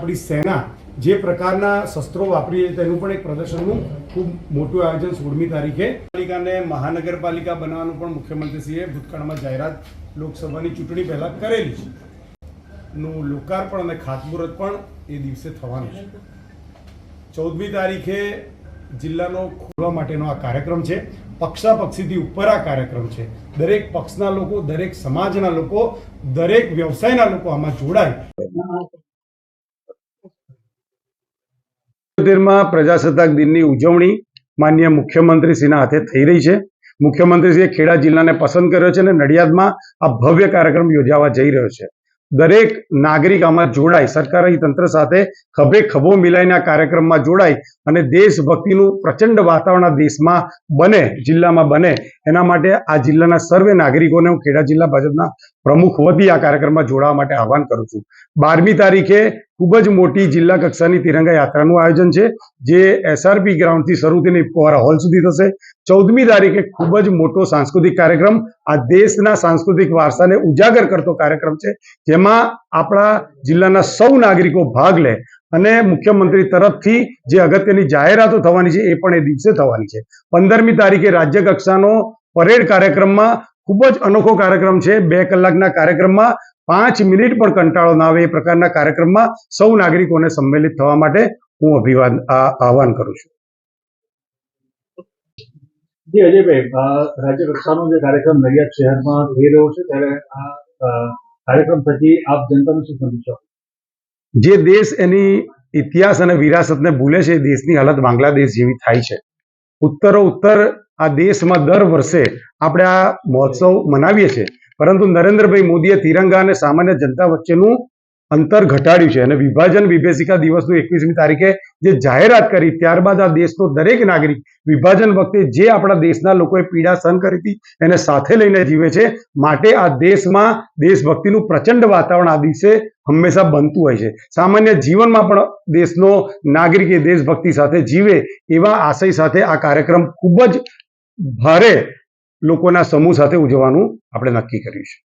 આપણી સેના જે પ્રકારના શસ્ત્રો વાપરી છે, તેનું પણ એક પ્રદર્શનનું ખૂબ મોટું આયોજન સોળમી તારીખે. પાલિકાને મહાનગરપાલિકા બનાવવાનું પણ મુખ્યમંત્રીશ્રીએ ભૂતકાળમાં જાહેરાત લોકસભાની ચૂંટણી પહેલાં કરેલી છે. નું લોકાર્પણ અને ખાતમુહૂર્ત પણ એ દિવસે થવાનું છે. ચૌદમી તારીખે જિલ્લાનો ખોલવા માટેનો આ કાર્યક્રમ છે. પક્ષાપક્ષીથી ઉપર આ કાર્યક્રમ છે. દરેક પક્ષના લોકો, દરેક સમાજના લોકો, દરેક વ્યવસાયના લોકો આમાં જોડાય. સિત્તેરમાં પ્રજાસત્તાક દિનની ઉજવણી માન્ય મુખ્યમંત્રીશ્રીના હાથે થઈ રહી છે. મુખ્યમંત્રીશ્રીએ ખેડા જિલ્લાને પસંદ કર્યો છે અને નડિયાદમાં આ ભવ્ય કાર્યક્રમ યોજાવા જઈ રહ્યો છે. દરેક નાગરિક આમાં જોડાય. સરકારી તંત્ર સાથે ખભે ખભો મિલાઈને આ કાર્યક્રમમાં જોડાય અને દેશભક્તિનું પ્રચંડ વાતાવરણ દેશમાં બને, જિલ્લામાં બને. એના માટે આ જિલ્લાના સર્વે નાગરિકોને હું ખેડા જિલ્લા ભાજપના પ્રમુખ વતી આ કાર્યક્રમમાં જોડાવા માટે આહવાન કરું છું. બારમી તારીખે ખૂબ જ મોટી જિલ્લા કક્ષાની તિરંગા યાત્રાનું આયોજન છે, જે એસઆરપી ગ્રાઉન્ડથી શરૂ થઈને ઇફકોવારા હોલ સુધી થશે. ચૌદમી તારીખે ખૂબ જ મોટો સાંસ્કૃતિક કાર્યક્રમ, આ દેશના સાંસ્કૃતિક વારસાને ઉજાગર કરતો કાર્યક્રમ છે, જેમાં આપણા જિલ્લાના સૌ નાગરિકો ભાગ લે અને મુખ્યમંત્રી તરફથી જે અગત્યની જાહેરાતો થવાની છે એ પણ એ દિવસે થવાની છે. પંદરમી તારીખે રાજ્ય કક્ષાનો પરેડ કાર્યક્રમમાં ખૂબ જ અનોખો કાર્યક્રમ છે, બે કલાકના કાર્યક્રમમાં પાંચ મિનિટ પણ કંટાળો ના આવે એ પ્રકારના કાર્યક્રમમાં સૌ નાગરિકોને સંમેલિત થવા માટે હું અભિવાદ આહવાન કરું છું. જી અજયભાઈ રાજ્ય કક્ષાનો જે કાર્યક્રમ નડિયાદ શહેરમાં થઈ રહ્યો છે ત્યારે આ કાર્યક્રમ થકી આપ જનતાને શું સંદેશો છો? જે દેશ એની ઇતિહાસ અને વિરાસતને ભૂલે છે એ દેશની હાલત બાંગ્લાદેશ જેવી થાય છે. ઉત્તરો ઉત્તર આ દેશમાં દર વર્ષે આપણે આ મહોત્સવ મનાવીએ છીએ. પરંતુ નરેન્દ્રભાઈ મોદીએ તિરંગા અને સામાન્ય જનતા વચ્ચેનું અંતર ઘટાડ્યું છે અને વિભાજન વિભેષિકા દિવસનું એકવીસમી તારીખે જે જાહેરાત કરી ત્યારબાદ આ દેશનો દરેક નાગરિક વિભાજન વખતે જે આપણા દેશના લોકોએ પીડા સહન કરી હતી, એને સાથે લઈને જીવે છે. માટે આ દેશમાં દેશભક્તિનું પ્રચંડ વાતાવરણ આ દિવસે હંમેશા બનતું હોય છે. સામાન્ય જીવનમાં પણ દેશનો નાગરિક એ દેશભક્તિ સાથે જીવે એવા આશય સાથે આ કાર્યક્રમ ખૂબ જ ભારે લોકોના સમૂહ સાથે ઉજવવાનું આપણે નક્કી કર્યું છે